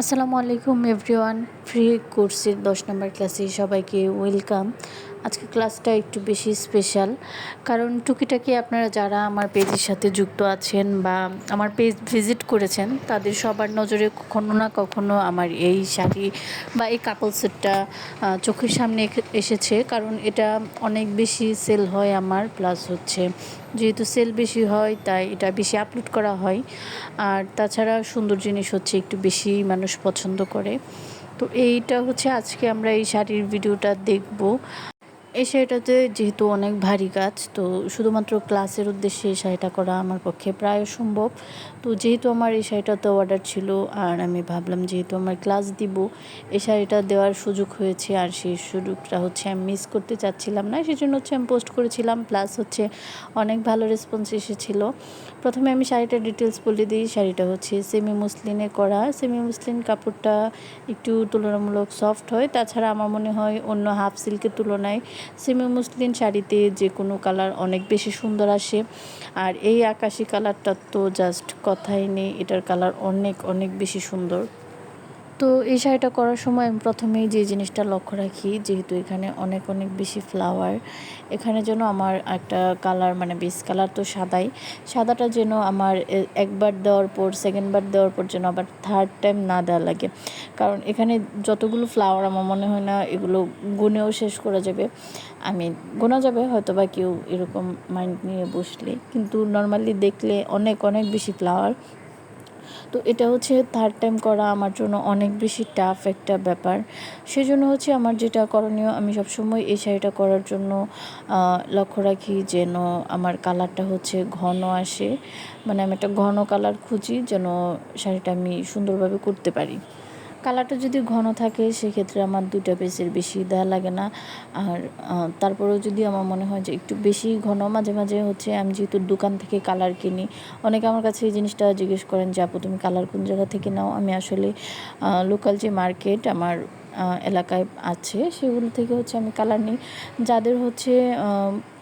আসসালামু আলাইকুম everyone. Free কোর্সের দশ নম্বর ক্লাসে সবাইকে ওয়েলকাম। আজকে ক্লাসটা একটু বেশি স্পেশাল কারণ টুকিটাকি আপনারা যারা আমার পেজের সাথে যুক্ত আছেন বা আমার পেজ ভিজিট করেছেন, তাদের সবার নজরে কখনো না কখনো আমার এই শাড়ি বা এই কাপল সেটটা চোখের সামনে এসেছে, কারণ এটা অনেক বেশি সেল হয় আমার প্লাস হচ্ছে যেহেতু সেল বেশি হয়, তাই এটা বেশি আপলোড করা হয়। আর তাছাড়া সুন্দর জিনিস হচ্ছে একটু বেশি মানুষ পছন্দ করে। তো এইটা হচ্ছে আজকে আমরা এই শাড়ির ভিডিওটা দেখব। এই শাড়িটাতে যেহেতু অনেক ভারী কাজ, তো শুধুমাত্র ক্লাসের উদ্দেশ্যে এই শাড়িটা করা আমার পক্ষে প্রায় সম্ভব তো যেহেতু আমার এই শাড়িটাতে অর্ডার ছিল, আর আমি ভাবলাম যেহেতু আমার ক্লাস দিব, এই শাড়িটা দেওয়ার সুযোগ হয়েছে, আর সেই সুযোগটা হচ্ছে আমি মিস করতে চাচ্ছিলাম না সেই জন্য হচ্ছে আমি পোস্ট করেছিলাম। প্লাস হচ্ছে অনেক ভালো রেসপন্স এসেছিল। প্রথমে আমি শাড়িটার ডিটেলস বলে দিই। শাড়িটা হচ্ছে সেমি মুসলিনে করা। সেমি মুসলিন কাপড়টা একটু তুলনামূলক সফট হয়। তাছাড়া আমার মনে হয় অন্য হাফ সিল্কের তুলনায় সেমি মুসলিন শাড়িতে যে কোনো কালার অনেক বেশি সুন্দর আসে। আর এই আকাশি কালারটা তো জাস্ট কথাই নেই। এটার কালার অনেক অনেক বেশি সুন্দর। তো এই শাড়িটা করার সময় আমি প্রথমেই যে জিনিসটা লক্ষ্য রাখি, যেহেতু এখানে অনেক অনেক বেশি ফ্লাওয়ার এখানে যেন আমার একটা কালার মানে বেস কালার তো সাদাই। সাদাটা যেন আমার একবার দেওয়ার পর সেকেন্ডবার দেওয়ার পর যেন আবার থার্ড টাইম না দেওয়া লাগে। কারণ এখানে যতগুলো ফ্লাওয়ার আমার মনে হয় না এগুলো গুনেও শেষ করা যাবে। আমি গোনা যাবে হয়তো বা কেউ এরকম মাইন্ড নিয়ে বসলে। কিন্তু নর্মালি দেখলে অনেক অনেক বেশি ফ্লাওয়ার তো এটা হচ্ছে থার্ড টাইম করা আমার জন্য অনেক বেশি টাফ একটা ব্যাপার। সেজন্য হচ্ছে আমার যেটা করণীয়, আমি সবসময় এই শাড়িটা করার জন্য লক্ষ্য রাখি যেন আমার কালারটা হচ্ছে ঘন আসে। মানে আমি একটা ঘন কালার খুঁজি যেন শাড়িটা আমি সুন্দরভাবে করতে পারি। কালারটা যদি ঘন থাকে, সেক্ষেত্রে আমার দুটা পেজের বেশি দেওয়া লাগে না। আর তারপরেও যদি আমার মনে হয় যে একটু বেশি ঘন, মাঝে মাঝে হচ্ছে আমি যেহেতু দোকান থেকে কালার কিনি, অনেকে আমার কাছে এই জিনিসটা জিজ্ঞেস করেন যে, আপু, তুমি কালার কোন জায়গা থেকে নাও? আমি আসলে লোকাল যে মার্কেট আমার এলাকায় আছে, সেগুলো থেকে হচ্ছে আমি কালার নিই। যাদের হচ্ছে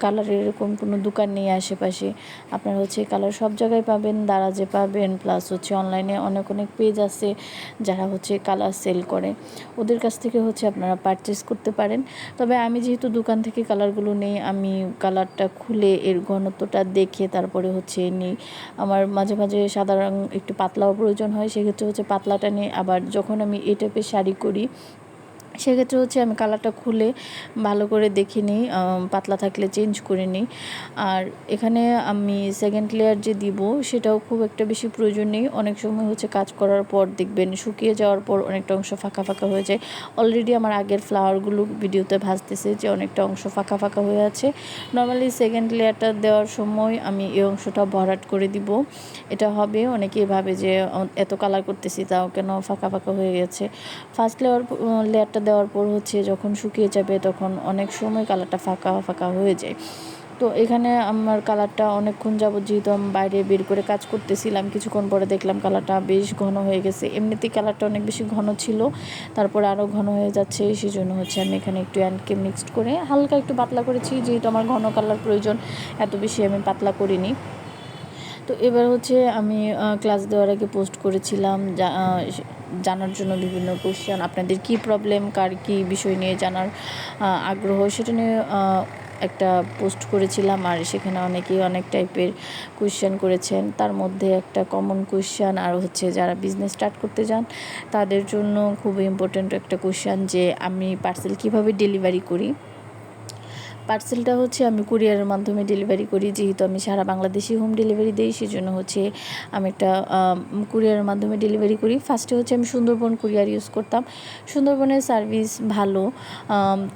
কালারের এরকম কোনো দোকান নেই আশেপাশে, আপনার হচ্ছে কালার সব জায়গায় পাবেন, দারাজে পাবেন প্লাস হচ্ছে অনলাইনে অনেক অনেক পেজ আছে যারা হচ্ছে কালার সেল করে। ওদের কাছ থেকে হচ্ছে আপনারা পারচেস করতে পারেন। তবে আমি যেহেতু দোকান থেকে কালারগুলো নেই, আমি কালারটা খুলে এর ঘনত্বটা দেখে তারপরে হচ্ছে নিই। আমার মাঝে মাঝে সাদা রং একটু পাতলাও প্রয়োজন হয়, সেক্ষেত্রে হচ্ছে পাতলাটা নিয়ে আবার যখন আমি এই টাইপের শাড়ি করি সেক্ষেত্রে হচ্ছে আমি কালারটা খুলে ভালো করে দেখে নিই পাতলা থাকলে চেঞ্জ করে নিই। আর এখানে আমি সেকেন্ড লেয়ার যে দিব, সেটাও খুব একটা বেশি প্রয়োজন নেই। অনেক সময় হচ্ছে কাজ করার পর দেখবেন শুকিয়ে যাওয়ার পর অনেকটা অংশ ফাঁকা ফাঁকা হয়ে যায়। অলরেডি আমার আগের ফ্লাওয়ারগুলো ভিডিওতে ভাসতেছে যে অনেকটা অংশ ফাঁকা ফাঁকা হয়ে আছে। নর্মালি সেকেন্ড লেয়ারটা দেওয়ার সময় আমি এই অংশটা ভরাট করে দিব। এটা হবে, অনেকেই ভাবে যে, এত কালার করতেছি, তাও কেন ফাঁকা ফাঁকা হয়ে গেছে? ফার্স্ট লেয়ার লেয়ারটা দেওয়ার পর হচ্ছে যখন শুকিয়ে যাবে তখন অনেক সময় কালারটা ফাঁকা ফাঁকা হয়ে যায়। তো এখানে আমার কালারটা অনেকক্ষণ যাবত যেহেতু আমি বাইরে বের করে কাজ করতেছিলাম, কিছুক্ষণ পরে দেখলাম কালারটা বেশ ঘন হয়ে গেছে। এমনিতেই কালারটা অনেক বেশি ঘন ছিল, তারপর আরও ঘন হয়ে যাচ্ছে সেই জন্য হচ্ছে আমি এখানে একটু অ্যান্ডকে মিক্সড করে হালকা একটু পাতলা করেছি, যেহেতু আমার ঘন কালার প্রয়োজন, এত বেশি আমি পাতলা করিনি। তো এবার হচ্ছে আমি ক্লাস দেওয়ার আগে পোস্ট করেছিলাম জানার জন্য বিভিন্ন কোশ্চেন আপনাদের কি প্রবলেম কার কি বিষয় নিয়ে জানার আগ্রহ, সেটা নিয়ে একটা পোস্ট করেছিলাম আর সেখানে অনেকেই অনেক টাইপের কোয়েশ্চেন করেছেন। তার মধ্যে একটা কমন কোয়েশ্চেন আর হচ্ছে যারা বিজনেস স্টার্ট করতে যান, তাদের জন্য খুব ইম্পর্ট্যান্ট একটা কোয়েশ্চেন যে আমি পার্সেল কীভাবে ডেলিভারি করি? পার্সেলটা হচ্ছে আমি কুরিয়ারের মাধ্যমে ডেলিভারি করি, যেহেতু আমি সারা বাংলাদেশি হোম ডেলিভারি দিই সেই জন্য হচ্ছে আমি একটা কুরিয়ারের মাধ্যমে ডেলিভারি করি। ফার্স্টে হচ্ছে আমি সুন্দরবন কুরিয়ার ইউজ করতাম। সুন্দরবনের সার্ভিস ভালো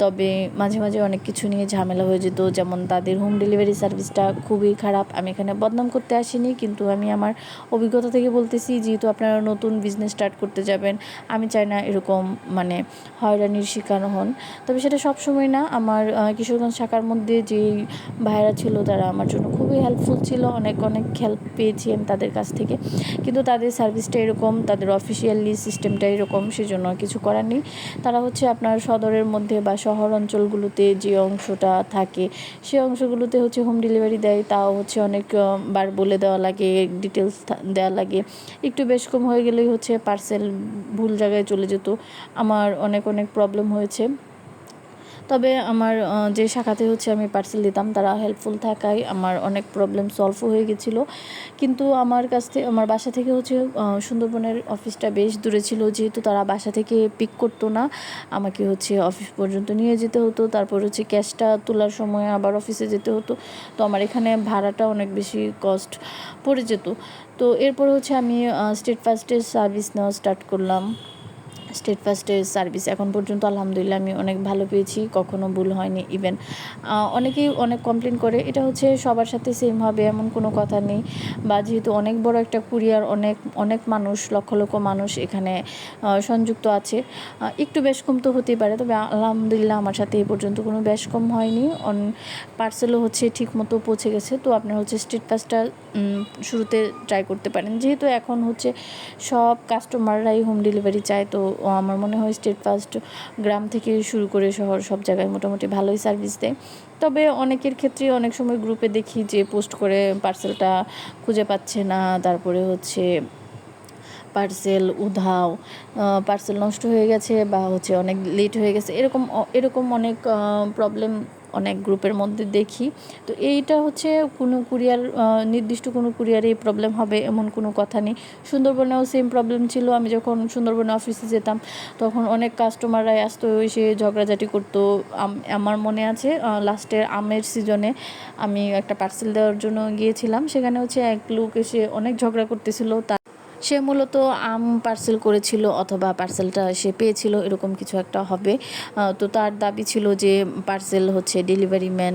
তবে মাঝে মাঝে অনেক কিছু নিয়ে ঝামেলা হয়ে যেত, যেমন তাদের হোম ডেলিভারি সার্ভিসটা খুবই খারাপ। আমি এখানে বদনাম করতে আসিনি, কিন্তু আমি আমার অভিজ্ঞতা থেকে বলতেছি, যেহেতু আপনারা নতুন বিজনেস স্টার্ট করতে যাবেন, আমি চাই না এরকম মানে হয়রানির শিকার হন। তবে সেটা সবসময় না, আমার কিশোরগঞ্জ শাখার মধ্যে যে ভাইয়েরা ছিল তারা আমার জন্য খুবই হেল্পফুল ছিল। অনেক অনেক হেল্প পেয়েছি আমি তাদের কাছ থেকে। কিন্তু তাদের সার্ভিসটা এরকম, তাদের অফিসিয়ালি সিস্টেমটা এরকম, সেজন্য কিছু করার নেই। তারা হচ্ছে আপনার সদরের মধ্যে বা শহর অঞ্চলগুলোতে যে অংশটা থাকে, সে অংশগুলোতে হচ্ছে হোম ডেলিভারি দেয়। তাও হচ্ছে অনেক বার বলে দেওয়া লাগে ডিটেলস দেওয়া লাগে। একটু বেশ কম হয়ে গেলেই হচ্ছে পার্সেল ভুল জায়গায় চলে যেত। আমার অনেক অনেক প্রবলেম হয়েছে। তবে আমার যে শাখাতে হচ্ছে আমি পার্সেল দিতাম, তারা হেল্পফুল থাকায় আমার অনেক প্রবলেম সলভও হয়ে গেছিল। কিন্তু আমার কাছ থেকে আমার বাসা থেকে হচ্ছে সুন্দরবনের অফিসটা বেশ দূরে ছিল, যেহেতু তারা বাসা থেকে পিক করতো না, আমাকে হচ্ছে অফিস পর্যন্ত নিয়ে যেতে হতো। তারপর হচ্ছে ক্যাশটা তোলার সময় আবার অফিসে যেতে হতো। তো আমার এখানে ভাড়াটা অনেক বেশি কস্ট পড়ে যেত। তো এরপর হচ্ছে আমি স্টেট ফার্স্টের সার্ভিস নেওয়া স্টার্ট করলাম। স্টেট ফার্স্টের সার্ভিস এখন পর্যন্ত আলহামদুলিল্লাহ আমি অনেক ভালো পেয়েছি, কখনো ভুল হয়নি ইভেন অনেকেই অনেক কমপ্লেন করে, এটা হচ্ছে সবার সাথে সেম হবে, এমন কোনো কথা নেই। বা যেহেতু অনেক বড় একটা কুরিয়ার অনেক অনেক মানুষ, লক্ষ লক্ষ মানুষ এখানে সংযুক্ত আছে। একটু বেশ কম তো হতেই পারে, তবে আলহামদুলিল্লাহ আমার সাথে এই পর্যন্ত কোনো বেশ কম হয়নি। অন পার্সেলও হচ্ছে ঠিক মতো পৌঁছে গেছে, তো আপনার হচ্ছে স্ট্রিট পাসটা শুরুতে ট্রাই করতে পারেন। যেহেতু এখন হচ্ছে সব কাস্টমাররাই হোম ডেলিভারি চায়, তো আমার মনে হয় স্টেট ফার্স্ট গ্রাম থেকে শুরু করে শহর সব জায়গায় মোটামুটি ভালোই সার্ভিস দেয়। তবে অনেকের ক্ষেত্রে অনেক সময় গ্রুপে দেখি যে পোস্ট করে পার্সেলটা খুঁজে পাচ্ছে না, তারপরে হচ্ছে পার্সেল উধাও পার্সেল নষ্ট হয়ে গেছে বা হচ্ছে অনেক লেট হয়ে গেছে, এরকম এরকম অনেক প্রবলেম অনেক গ্রুপের মধ্যে দেখি। তো এইটা হচ্ছে কোনো কুরিয়ার নির্দিষ্ট কোনো কুরিয়ারে এই প্রবলেম হবে এমন কোনো কথা নেই। সুন্দরবনেও সেম প্রবলেম ছিল। আমি যখন সুন্দরবনে অফিসে যেতাম, তখন অনেক কাস্টমাররাই আসতো এসে ঝগড়াঝাটি করতো। আম- আমার মনে আছে লাস্টের আমের সিজনে আমি একটা পার্সেল দেওয়ার জন্য গিয়েছিলাম। সেখানে হচ্ছে এক লোক এসে অনেক ঝগড়া করতেছিল। তার সে মূলত আম পার্সেল করেছিল অথবা পার্সেলটা সে পেয়েছিল, এরকম কিছু একটা হবে। তো তার দাবি ছিল যে পার্সেল হচ্ছে ডেলিভারি ম্যান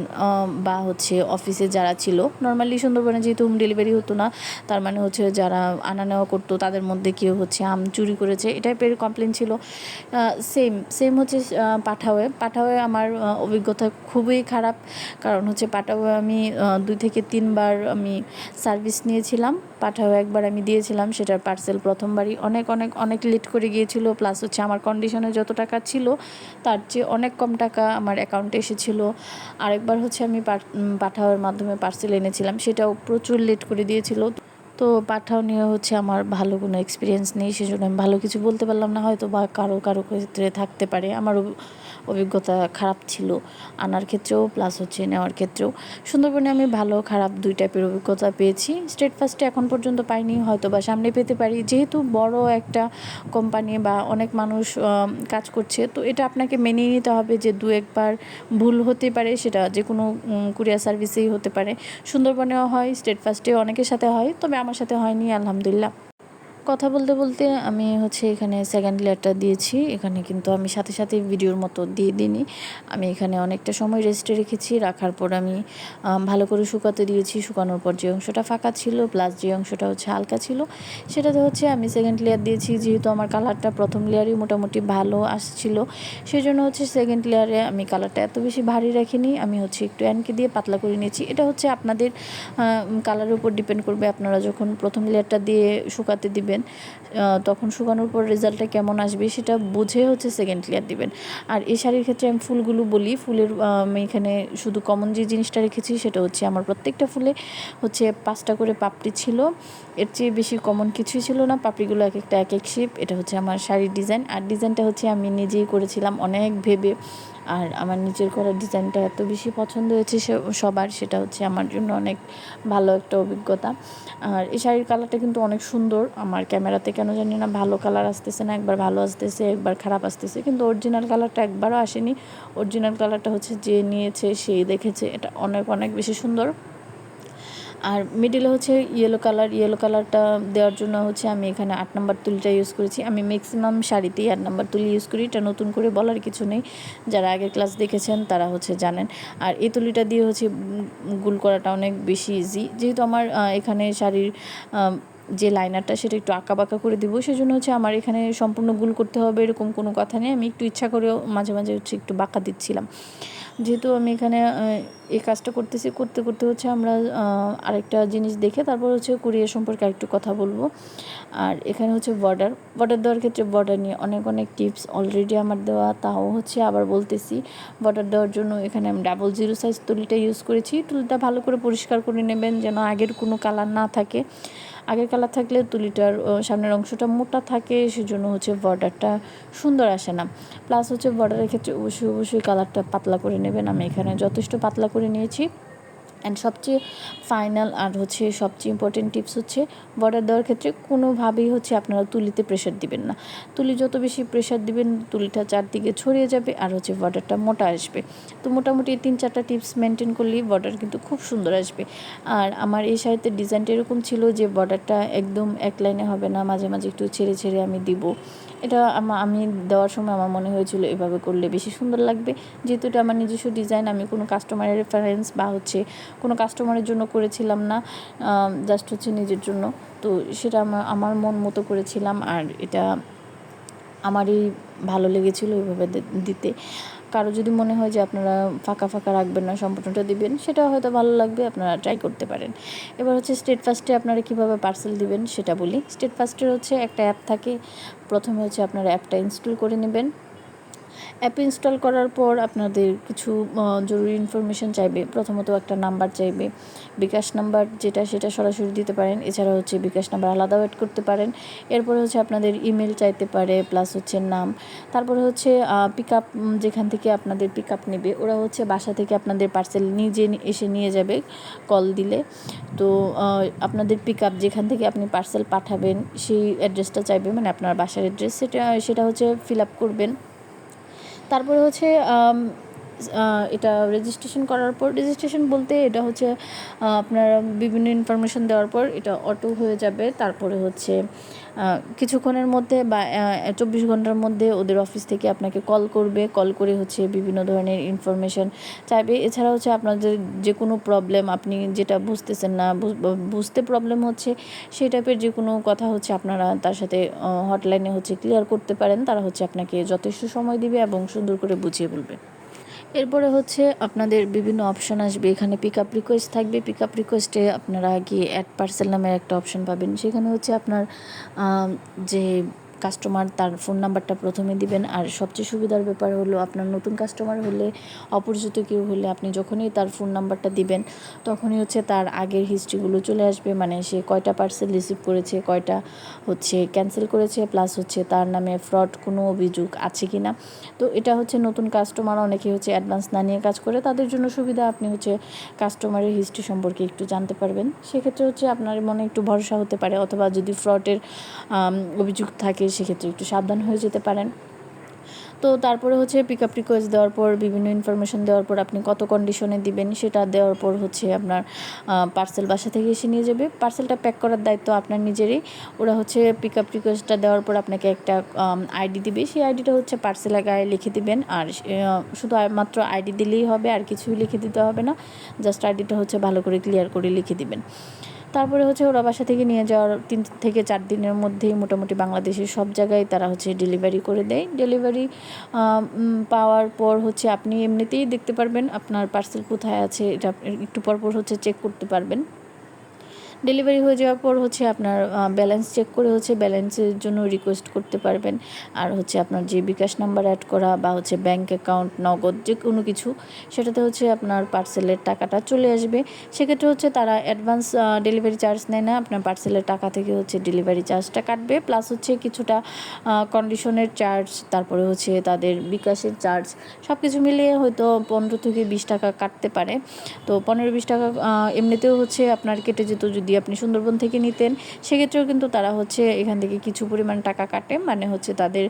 বা হচ্ছে অফিসে যারা ছিল। নর্মালি সুন্দরবনে যেহেতু হোম ডেলিভারি হতো না, তার মানে হচ্ছে যারা আনা নেওয়া করতো, তাদের মধ্যে কেউ হচ্ছে আম চুরি করেছে। এই টাইপের কমপ্লেন ছিল। সেম সেম হচ্ছে পাঠাওয়ে। পাঠাওয়ে আমার অভিজ্ঞতা খুবই খারাপ। কারণ হচ্ছে পাঠাওয়ে আমি দুই থেকে তিনবার আমি সার্ভিস নিয়েছিলাম। পাঠাও একবার আমি দিয়েছিলাম সেটার পার্সেল প্রথমবারই অনেক অনেক অনেক লেট করে গিয়েছিল প্লাস হচ্ছে আমার কন্ডিশনে যত টাকা ছিল, তার চেয়ে অনেক কম টাকা আমার অ্যাকাউন্টে এসেছিল। আরেকবার হচ্ছে আমি পাঠাওয়ের মাধ্যমে পার্সেল এনেছিলাম, সেটাও প্রচুর লেট করে দিয়েছিল। তো পাঠাও নিয়ে হচ্ছে আমার ভালো কোনো এক্সপিরিয়েন্স নেই, সেজন্য আমি ভালো কিছু বলতে পারলাম না হয়তো বা কারও কারও ক্ষেত্রে থাকতে পারে। আমার অভি- অভিজ্ঞতা খারাপ ছিল। আনার ক্ষেত্রেও প্লাস হচ্ছে নেওয়ার ক্ষেত্রেও। সুন্দরবনে আমি ভালো, খারাপ দুই টাইপের অভিজ্ঞতা পেয়েছি। স্টেট ফার্স্টে এখন পর্যন্ত পাইনি হয়তো বা সামনে পেতে পারি। যেহেতু বড় একটা কোম্পানি বা অনেক মানুষ কাজ করছে, তো এটা আপনাকে মেনে নিতে হবে যে দু একবার ভুল হতে পারে, সেটা যে কোনো কুরিয়ার সার্ভিসেই হতে পারে। সুন্দরবনেও হয় স্টেট ফার্স্টে অনেকের সাথে হয়, তবে আমার সাথে হয়নি, আলহামদুলিল্লাহ। কথা বলতে বলতে আমি হচ্ছে এখানে সেকেন্ড লেয়ারটা দিয়েছি। এখানে কিন্তু আমি সাথে সাথে ভিডিওর মতো দিয়ে দিইনি। আমি এখানে অনেকটা সময় রেস্টে রেখেছি। রাখার পর আমি ভালো করে শুকাতে দিয়েছি। শুকানোর পর যে অংশটা ফাঁকা ছিল প্লাস যে অংশটা হচ্ছে হালকা ছিল, সেটাতে হচ্ছে আমি সেকেন্ড লেয়ার দিয়েছি। যেহেতু আমার কালারটা প্রথম লেয়ারই মোটামুটি ভালো আসছিল সেই জন্য হচ্ছে সেকেন্ড লেয়ারে আমি কালারটা এত বেশি ভারী রাখিনি। আমি হচ্ছে একটু অ্যানকে দিয়ে পাতলা করে নিয়েছি। এটা হচ্ছে আপনাদের কালারের উপর ডিপেন্ড করবে। আপনারা যখন প্রথম লেয়ারটা দিয়ে শুকাতে দিবেন আহ, তখন শুকানোর পর রেজাল্টটা কেমন আসবে সেটা বুঝে হচ্ছে সেকেন্ড লেয়ার দিবেন। আর এই শাড়ির ক্ষেত্রে আমি ফুলগুলো বলি ফুলের আমি এখানে শুধু কমন যে জিনিসটা রেখেছি সেটা হচ্ছে আমার প্রত্যেকটা ফুলে হচ্ছে পাঁচটা করে পাপড়ি ছিল। এর চেয়ে বেশি কমন কিছুই ছিল না পাপড়িগুলো এক একটা এক এক শেপ এটা হচ্ছে আমার শাড়ির ডিজাইন আর ডিজাইনটা হচ্ছে আমি নিজেই করেছিলাম অনেক ভেবে। আর আমার নিজের করার ডিজাইনটা এত বেশি পছন্দ হয়েছে সবার, সেটা হচ্ছে আমার জন্য অনেক ভালো একটা অভিজ্ঞতা। আর এই শাড়ির কালারটা কিন্তু অনেক সুন্দর, আমার ক্যামেরাতে কেন জানি না ভালো কালার আসতেছে না, একবার ভালো আসতেছে, একবার খারাপ আসতেছে, কিন্তু অরিজিনাল কালারটা একবারও আসেনি। অরিজিনাল কালারটা হচ্ছে যে নিয়েছে, সেই দেখেছে, এটা অনেক অনেক বেশি সুন্দর। আর মিডিলে হচ্ছে ইয়েলো কালার ইয়েলো কালারটা দেওয়ার জন্য হচ্ছে আমি এখানে আট নাম্বার তুলিটা ইউজ করেছি। আমি ম্যাক্সিমাম শাড়িতেই আট নাম্বার তুলি ইউজ করি, এটা নতুন করে বলার কিছু নেই। যারা আগের ক্লাস দেখেছেন তারা হচ্ছে জানেন। আর এই তুলিটা দিয়ে হচ্ছে গুল করাটা অনেক বেশি ইজি যেহেতু আমার এখানে শাড়ির যে লাইনারটা সেটা একটু আঁকা বাঁকা করে দিব, সেজন্য হচ্ছে আমার এখানে সম্পূর্ণ গুল করতে হবে এরকম কোনো কথা নেই। আমি একটু ইচ্ছা করেও মাঝে মাঝে হচ্ছে একটু বাঁকা দিচ্ছিলাম। যেহেতু আমি এখানে এই কাজটা করতেছি, করতে করতে হচ্ছে আমরা আরেকটা জিনিস দেখে তারপর হচ্ছে কুরিয়ার সম্পর্কে আরেকটু কথা বলব। আর এখানে হচ্ছে বর্ডার বর্ডার দেওয়ার ক্ষেত্রে বর্ডার নিয়ে অনেক অনেক টিপস অলরেডি আমার দেওয়া, তাও হচ্ছে আবার বলতেছি। বর্ডার দেওয়ার জন্য এখানে আমি ডাবল জিরো সাইজ তুলিটা ইউজ করেছি। তুলিটা ভালো করে পরিষ্কার করে নেবেন যেন আগের কোনো কালার না থাকে। আগের কালার থাকলে তুলিটার সামনের অংশটা মোটা থাকে, সেজন্য হচ্ছে বর্ডারটা সুন্দর আসে না। প্লাস হচ্ছে বর্ডারের ক্ষেত্রে অবশ্যই অবশ্যই কালারটা পাতলা করে নেবেন। আমি এখানে যথেষ্ট পাতলা করে নিয়েছি। অ্যান্ড সবচেয়ে ফাইনাল আর হচ্ছে সবচেয়ে ইম্পর্টেন্ট টিপস হচ্ছে বর্ডার দেওয়ার ক্ষেত্রে কোনোভাবেই হচ্ছে আপনারা তুলিতে প্রেশার দিবেন না। তুলি যত বেশি প্রেশার দিবেন, তুলিটা চারদিকে ছড়িয়ে যাবে আর হচ্ছে বর্ডারটা মোটা আসবে। তো মোটামুটি তিন চারটা টিপস মেনটেন করলেই বর্ডার কিন্তু খুব সুন্দর আসবে। আর আমার এই সাহিত্যের ডিজাইনটা এরকম ছিল যে বর্ডারটা একদম এক লাইনে হবে না, মাঝে মাঝে একটু ছেড়ে ছেড়ে আমি দিব। এটা আমি দেওয়ার সময় আমার মনে হয়েছিল এভাবে করলে বেশি সুন্দর লাগবে। যেহেতু এটা আমার নিজস্ব ডিজাইন আমি কোনো কাস্টমারের রেফারেন্স বা হচ্ছে কোনো কাস্টমারের জন্য করেছিলাম না জাস্ট হচ্ছে নিজের জন্য। তো সেটা আমার মন মতো করেছিলাম আর এটা আমারই ভালো লেগেছিলো ওইভাবে দিতে। কারও যদি মনে হয় যে আপনারা ফাঁকা ফাঁকা রাখবেন না, সম্পূর্ণটা দিবেন, সেটা হয়তো ভালো লাগবে, আপনারা ট্রাই করতে পারেন। এবার হচ্ছে স্টেট ফার্স্টে আপনারা কীভাবে পার্সেল দিবেন সেটা বলি। স্টেট ফার্স্টের হচ্ছে একটা অ্যাপ থাকে। প্রথমে হচ্ছে আপনারা অ্যাপটা ইনস্টল করে নেবেন। অ্যাপ ইনস্টল করার পর আপনাদের কিছু জরুরি ইনফরমেশান চাইবে। প্রথমত একটা নাম্বার চাইবে। বিকাশ নাম্বার যেটা, সেটা সরাসরি দিতে পারেন। এছাড়া হচ্ছে বিকাশ নাম্বার আলাদা অ্যাড করতে পারেন। এরপরে হচ্ছে আপনাদের ইমেল চাইতে পারে প্লাস হচ্ছে নাম। তারপরে হচ্ছে পিক আপ যেখান থেকে আপনাদের পিক আপ নেবে, ওরা হচ্ছে বাসা থেকে আপনাদের পার্সেল নিজে এসে নিয়ে যাবে কল দিলে। তো আপনাদের পিক আপ যেখান থেকে আপনি পার্সেল পাঠাবেন, সেই অ্যাড্রেসটা চাইবে। মানে আপনার বাসার অ্যাড্রেস সেটা সেটা হচ্ছে ফিল আপ করবেন। তারপরে হচ্ছে এটা রেজিস্ট্রেশন করার পর রেজিস্ট্রেশন বলতে এটা হচ্ছে আপনার বিভিন্ন ইনফরমেশন দেওয়ার পর এটা অটো হয়ে যাবে। তারপরে হচ্ছে কিছুক্ষণের মধ্যে বা চব্বিশ ঘণ্টার মধ্যে ওদের অফিস থেকে আপনাকে কল করবে। কল করে হচ্ছে বিভিন্ন ধরনের ইনফরমেশন চাইবে। এছাড়া হচ্ছে আপনাদের যে কোনো প্রবলেম আপনি যেটা বুঝতেছেন না বুঝতে প্রবলেম হচ্ছে, সেই টাইপের যে কোনো কথা হচ্ছে আপনারা তার সাথে হটলাইনে হচ্ছে ক্লিয়ার করতে পারেন। তারা হচ্ছে আপনাকে যথেষ্ট সময় দিবে এবং সুন্দর করে বুঝিয়ে বলবে। এরপরে হচ্ছে আপনাদের বিভিন্ন অপশন আসবে। এখানে পিক আপ রিকোয়েস্ট থাকবে। পিক আপ রিকোয়েস্টে আপনারা গিয়ে অ্যাড পার্সেল নামের একটা অপশন পাবেন। সেখানে হচ্ছে আপনার যে কাস্টমার তার ফোন নাম্বারটা প্রথমে দিবেন। আর সবচেয়ে সুবিধার ব্যাপার হলো, আপনার নতুন কাস্টমার হলে, অপরিচিত কেউ হলে আপনি যখনই তার ফোন নাম্বারটা দিবেন, তখনই হচ্ছে তার আগের হিস্ট্রিগুলো চলে আসবে। মানে সে কয়টা পার্সেল রিসিভ করেছে, কয়টা হচ্ছে ক্যান্সেল করেছে প্লাস হচ্ছে তার নামে ফ্রড কোনো অভিযোগ আছে কি না তো এটা হচ্ছে নতুন কাস্টমার অনেকে হচ্ছে অ্যাডভান্স না নিয়ে কাজ করে। তাদের জন্য সুবিধা, আপনি হচ্ছে কাস্টমারের হিস্ট্রি সম্পর্কে একটু জানতে পারবেন। সেক্ষেত্রে হচ্ছে আপনার মনে একটু ভরসা হতে পারে, অথবা যদি ফ্রডের অভিযোগ থাকে সেক্ষেত্রে একটু সাবধান হয়ে যেতে পারেন। তো তারপরে হচ্ছে পিক আপ রিকোয়েস্ট দেওয়ার পর, বিভিন্ন ইনফরমেশন দেওয়ার পর আপনি কত কন্ডিশনে দিবেন, সেটা দেওয়ার পর হচ্ছে আপনার পার্সেল বাসা থেকে এসে নিয়ে যাবে। পার্সেলটা প্যাক করার দায়িত্ব আপনার নিজেরই। ওরা হচ্ছে পিক আপ রিকোয়েস্টটা দেওয়ার পর আপনাকে একটা আইডি দিবে। সেই আইডিটা হচ্ছে পার্সেলের গায়ে লিখে দিবেন। আর শুধু মাত্র আইডি দিলেই হবে, আর কিছুই লিখে দিতে হবে না। জাস্ট আইডিটা হচ্ছে ভালো করে ক্লিয়ার করে লিখে দিবেন। তারপরে হচ্ছে ওরা বাসা থেকে নিয়ে যাওয়ার তিন থেকে চার দিনের মধ্যেই মোটামুটি বাংলাদেশের সব জায়গায় তারা হচ্ছে ডেলিভারি করে দেয়। ডেলিভারি পাওয়ার পর হচ্ছে আপনি এমনিতেই দেখতে পারবেন আপনার পার্সেল কোথায় আছে, এটা একটু পরপর হচ্ছে চেক করতে পারবেন। ডেলিভারি হয়ে যাওয়ার পর হচ্ছে আপনার ব্যালেন্স চেক করে হচ্ছে ব্যালেন্সের জন্য রিকোয়েস্ট করতে পারবেন। আর হচ্ছে আপনার যে বিকাশ নাম্বার অ্যাড করা বা হচ্ছে ব্যাঙ্ক অ্যাকাউন্ট নগদ যে কোনো কিছু, সেটাতে হচ্ছে আপনার পার্সেলের টাকাটা চলে আসবে। সেক্ষেত্রে হচ্ছে তারা অ্যাডভান্স ডেলিভারি চার্জ নেয় না, আপনার পার্সেলের টাকা থেকে হচ্ছে ডেলিভারি চার্জটা কাটবে। প্লাস হচ্ছে কিছুটা কন্ডিশনের চার্জ তারপরে হচ্ছে তাদের বিকাশের চার্জ সব কিছু মিলিয়ে হয়তো পনেরো থেকে বিশ টাকা কাটতে পারে। তো পনেরো, বিশ টাকা এমনিতেও হচ্ছে আপনার কেটে যেত যদি যদি আপনি সুন্দরবন থেকে নিতেন, সেক্ষেত্রেও কিন্তু তারা হচ্ছে এখান থেকে কিছু পরিমাণ টাকা কাটে। মানে হচ্ছে তাদের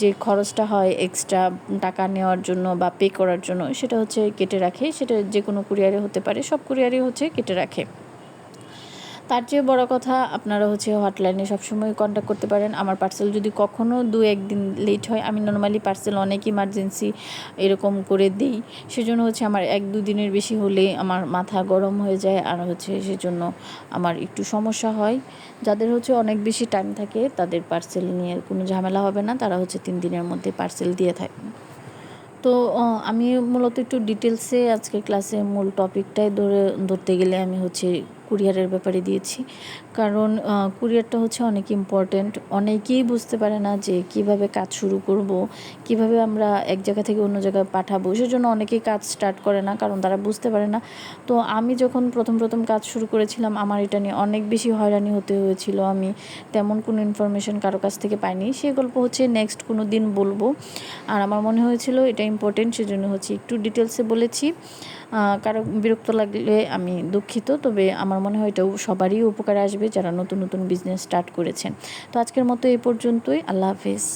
যে খরচটা হয় এক্সট্রা টাকা নেওয়ার জন্য বা পে করার জন্য, সেটা হচ্ছে কেটে রাখে। সেটা যে কোনো কুরিয়ারে হতে পারে, সব কুরিয়ারে হচ্ছে কেটে রাখে। তার চেয়ে বড় কথা আপনারা হচ্ছে হটলাইনে সবসময় কন্ট্যাক্ট করতে পারেন। আমার পার্সেল যদি কখনও দু একদিন লেট হয়, আমি নর্মালি পার্সেল অনেক ইমার্জেন্সি এরকম করে দিই। সেজন্য হচ্ছে আমার এক দু দিনের বেশি হলে আমার মাথা গরম হয়ে যায় আর হচ্ছে সেজন্য আমার একটু সমস্যা হয়। যাদের হচ্ছে অনেক বেশি টাইম থাকে, তাদের পার্সেল নিয়ে কোনো ঝামেলা হবে না। তারা হচ্ছে তিন দিনের মধ্যে পার্সেল দিয়ে থাকে তো আমি মূলত একটু ডিটেলসে আজকে ক্লাসে মূল টপিকটাই ধরে, ধরতে গেলে আমি হচ্ছে কুরিয়ারের ব্যাপারে দিয়েছি। কারণ কুরিয়ারটা হচ্ছে অনেক ইম্পর্ট্যান্ট অনেকেই বুঝতে পারে না যে কীভাবে কাজ শুরু করব, কীভাবে আমরা এক জায়গা থেকে অন্য জায়গায় পাঠাবো। সেজন্য অনেকেই কাজ স্টার্ট করে না, কারণ তারা বুঝতে পারে না। তো আমি যখন প্রথম প্রথম কাজ শুরু করেছিলাম, আমার এটা নিয়ে অনেক বেশি হয়রানি হতে হয়েছিল। আমি তেমন কোনো ইনফরমেশন কারও কাছ থেকে পাইনি। সে গল্প হচ্ছে নেক্সট কোনো দিন বলব। আর আমার মনে হয়েছিল এটা ইম্পর্টেন্ট সেজন্য হচ্ছে একটু ডিটেলসে বলেছি। কারও বিরক্ত লাগলে আমি দুঃখিত, তবে আমার মনে হয় এটাও সবারই উপকারে আসবে যারা নতুন নতুন বিজনেস স্টার্ট করেছেন। তো আজকের মতো এই পর্যন্তই, আল্লাহ হাফেজ।